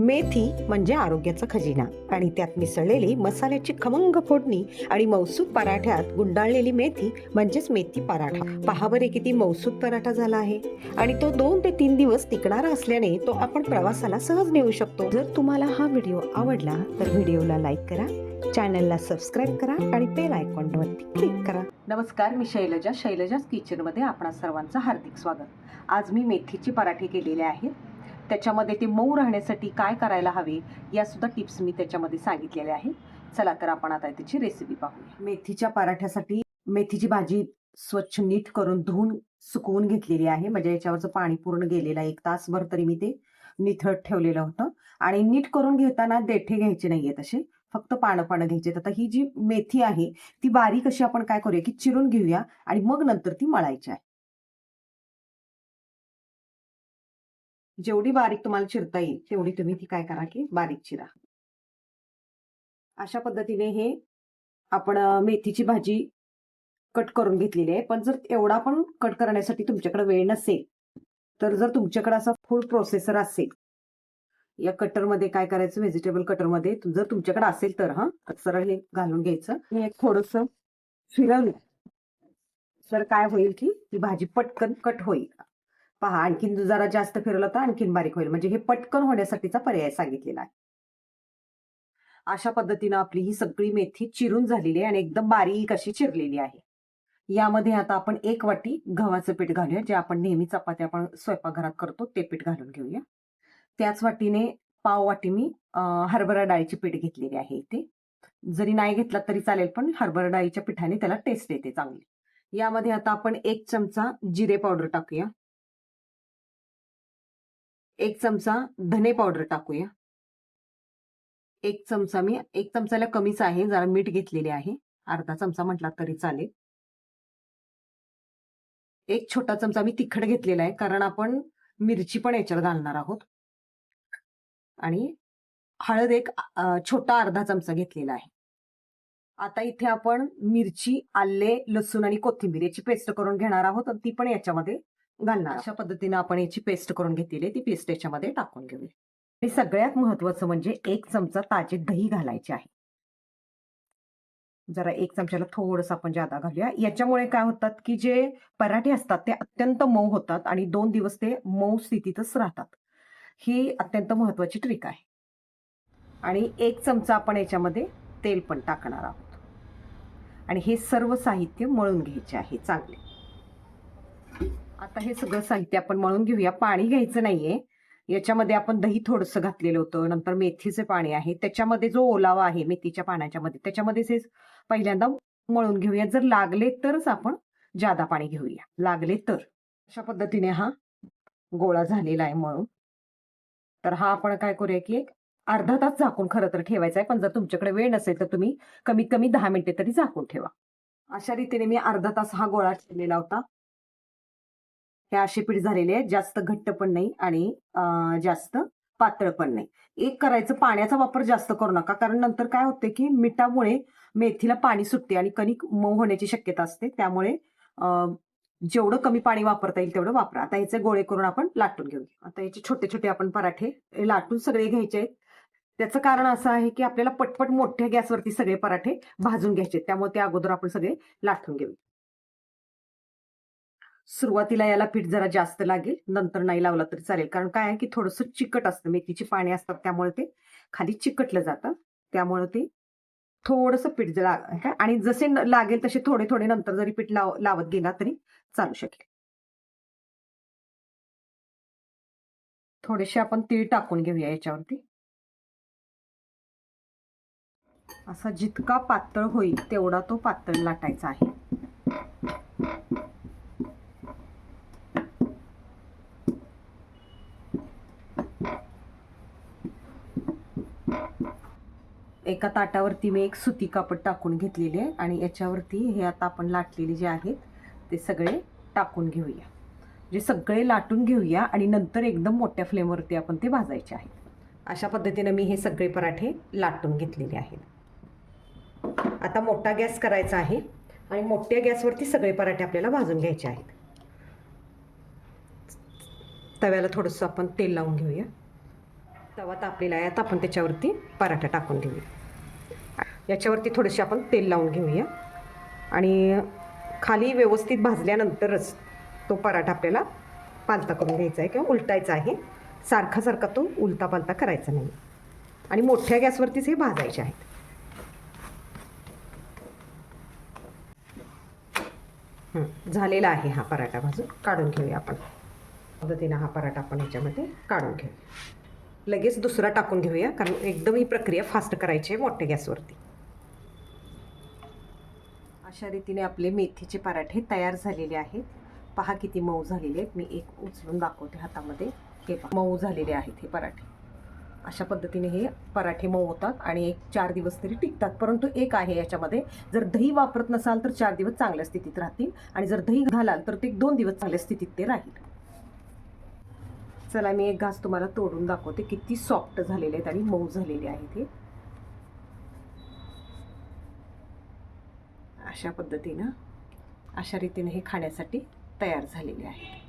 मेथी म्हणजे आरोग्याचा खजिना. आणि त्यात मिसळलेली मसाल्याची खमंग फोडणी आणि मौसूद पराठ्यात गुंडाळलेली मेथी म्हणजेच मेथी पराठा. पहा बरे किती मौसूद पराठा झाला आहे. आणि तो दोन ते तीन दिवस टिकणारा असल्याने तो आपण प्रवासाला सहज नेऊ शकतो. जर तुम्हाला हा व्हिडिओ आवडला तर व्हिडिओला लाईक करा चॅनलला सबस्क्राईब करा आणि बेल आयकॉनवरती क्लिक करा. नमस्कार मी शैलजा. शैलजाच किचनमध्ये आपणा सर्वांचं हार्दिक स्वागत. आज मी मेथीची पराठे केलेले आहेत. त्याच्यामध्ये ते मऊ राहण्यासाठी काय करायला हवे या सुद्धा टिप्स मी त्याच्यामध्ये सांगितलेल्या आहेत. चला तर आपण आता त्याची रेसिपी पाहूया. मेथीच्या पराठ्यासाठी मेथीची भाजी स्वच्छ नीट करून धुवून सुकवून घेतलेली आहे. म्हणजे याच्यावरचं पाणी पूर्ण गेलेलं आहे. एक तासभर तरी मी ते निथळ ठेवलेलं होतं. आणि नीट करून घेताना देठे घ्यायचे नाहीये तसे फक्त पानं पानं घ्यायचे आता ही जी मेथी आहे ती बारीक अशी आपण काय करूया की चिरून घेऊया आणि मग नंतर ती मळायची आहे. जेवढी बारीक तुम्हाला चिरता येईल तेवढी तुम्ही ती काय करा की बारीक चिरा. अशा पद्धतीने हे आपण मेथीची भाजी कट करून घेतलेली आहे. पण जर एवढा पण कट करण्यासाठी तुमच्याकडे वेळ नसेल तर जर तुमच्याकडे असा फूड प्रोसेसर असेल या कटरमध्ये काय करायचं व्हेजिटेबल कटरमध्ये जर तुमच्याकडे असेल तर हा सरळ हे घालून घ्यायचं. हे एक थोडस फिरवलं तर काय होईल की ती भाजी पटकन कट होईल. पहा आणखीन जरा जास्त फिरवलं तर आणखीन बारीक होईल. म्हणजे हे पटकन होण्यासाठीचा पर्याय सांगितलेला आहे. अशा पद्धतीनं आपली ही सगळी मेथी चिरून झालेली आहे आणि एकदम बारीक अशी चिरलेली आहे. यामध्ये आता आपण एक वाटी गव्हाचं पीठ घालूया. जे आपण नेहमी चपाती आपण स्वयंपाकघरात करतो ते पीठ घालून घेऊया. त्याच वाटीने पाव वाटी मी हरभरा डाळीची पीठ घेतलेली आहे इथे. जरी नाही घेतला तरी चालेल पण हरभरा डाळीच्या पिठाने त्याला टेस्ट येते चांगली. यामध्ये आता आपण एक चमचा जिरे पावडर टाकूया. एक चमचा धने पावडर टाकूया. एक चमचा मी एक चमचाला कमीच आहे जरा मीठ घेतलेले आहे. अर्धा चमचा म्हटला तरी चालेल. एक छोटा चमचा मी तिखट घेतलेला आहे कारण आपण मिरची पण याच्यात घालणार आहोत. आणि हळद एक छोटा अर्धा चमचा घेतलेला आहे. आता इथे आपण मिरची आले लसूण आणि कोथिंबीर याची पेस्ट करून घेणार आहोत ती पण याच्यामध्ये घालणार. अशा पद्धतीने आपण याची पेस्ट करून घेतलेली आहे. ती पेस्ट याच्यामध्ये टाकून घेऊया. आणि सगळ्यात महत्वाचं म्हणजे एक चमचा ताजे दही घालायचे आहे. जरा एक चमच्याला थोडंसं आपण जादा घालूया. याच्यामुळे काय होतात की जे पराठे असतात ते अत्यंत मऊ होतात आणि दोन दिवस ते मऊ स्थितीतच राहतात. ही अत्यंत महत्वाची ट्रिक आहे. आणि एक चमचा आपण याच्यामध्ये तेल पण टाकणार आहोत. आणि हे सर्व साहित्य मळून घ्यायचे आहे चांगले. आता हे सगळं साहित्य आपण मळून घेऊया. पाणी घ्यायचं नाहीये. याच्यामध्ये आपण दही थोडंसं घातलेलं होतं. नंतर मेथीचे पाणी आहे. त्याच्यामध्ये जो ओलावा आहे मेथीच्या पाण्याच्या मध्ये त्याच्यामध्येच हे पहिल्यांदा मळून घेऊया. जर लागले तरच आपण जादा पाणी घेऊया. लागले तर. अशा पद्धतीने हा गोळा झालेला आहे मळून. तर हा आपण काय करूया की एक अर्धा तास झाकून खरं तर ठेवायचा आहे. पण जर तुमच्याकडे वेळ नसेल तर तुम्ही कमीत कमी दहा मिनिटे तरी झाकून ठेवा. अशा रीतीने मी अर्धा तास हा गोळा ठेवलेला होता. हे असे पीठ झालेले आहेत. जास्त घट्ट पण नाही आणि जास्त पातळ पण नाही. एक करायचं पाण्याचा वापर जास्त करू नका. कारण नंतर काय होते की मिठामुळे मेथीला पाणी सुटते आणि कणिक मऊ होण्याची शक्यता असते. त्यामुळे अं, जेवढं कमी पाणी वापरता येईल तेवढं वापरा. आता याचे गोळे करून आपण लाटून घेऊया. आता याचे छोटे छोटे आपण पराठे लाटून सगळे घ्यायचे आहेत. त्याचं कारण असं आहे की आपल्याला पटपट मोठ्या गॅसवरती सगळे पराठे भाजून घ्यायचे त्यामुळे त्या अगोदर आपण सगळे लाटून घेऊ सुरुवातीला याला पीठ जरा जास्त लागेल नंतर नाही लावला तरी चालेल. कारण काय आहे की थोडंसं चिकट असतं मेथीची पाणी असतात त्यामुळे ते खाली चिकटलं जातं. त्यामुळे ते थोडंसं पीठ जर काय? आणि जसे लागेल तसे थोडे थोडे नंतर जरी पीठ लाव लावत गेला तरी चालू शकेल. थोडेसे आपण तीळ टाकून घेऊया याच्यावरती. असा जितका पातळ होईल तेवढा तो पातळ लाटायचा आहे. एका ताटावरती मी एक सुती कापड टाकून घेतलेली आहे आणि याच्यावरती हे आता आपण लाटलेले जे आहेत ते सगळे टाकून घेऊया. जे सगळे लाटून घेऊया आणि नंतर एकदम मोठ्या फ्लेमवरती आपण ते भाजायचे आहेत अशा पद्धतीनं मी हे सगळे पराठे लाटून घेतलेले आहेत. आता मोठा गॅस करायचा आहे आणि मोठ्या गॅसवरती सगळे पराठे आपल्याला भाजून घ्यायचे आहेत. तव्याला थोडंसं आपण तेल लावून घेऊया. तवा तापलेला आहे आता आपण त्याच्यावरती पराठा टाकून घेऊया. याच्यावरती थोडेसे आपण तेल लावून घेऊया. आणि खाली व्यवस्थित भाजल्यानंतरच तो पराठा आपल्याला पालता करून घ्यायचा आहे किंवा उलटायचा आहे. सारखा सारखा तो उलता पालता करायचा नाही. आणि मोठ्या गॅसवरतीच हे भाजायचे आहेत. झालेला आहे हा पराठा भाजून. काढून घेऊया आपण. पद्धतीनं हा पराठा आपण ह्याच्यामध्ये काढून घेऊया. लगेच दुसरा टाकून घेऊया कारण एकदम ही प्रक्रिया फास्ट करायची आहे मोठ्या गॅसवरती. अशा रीतीने आपले मेथीचे पराठे तयार झालेले आहेत. पहा किती मऊ झालेले आहेत. मी एक उचलून दाखवते हातामध्ये. हे मऊ झालेले आहेत हे पराठे. अशा पद्धतीने हे पराठे मऊ होतात आणि एक चार दिवस तरी टिकतात. परंतु एक आहे याच्यामध्ये जर दही वापरत नसाल तर चार दिवस चांगल्या स्थितीत राहतील आणि जर दही घालाल तर ते दोन दिवस चांगल्या स्थितीत ते राहील. चला मी एक घास तुम्हाला तोडून दाखवते. किती सॉफ्ट झालेले आहेत आणि मऊ झालेले आहेत हे. अशा पद्धतीनं अशा रीतीने हे खाण्यासाठी तयार झालेले आहेत.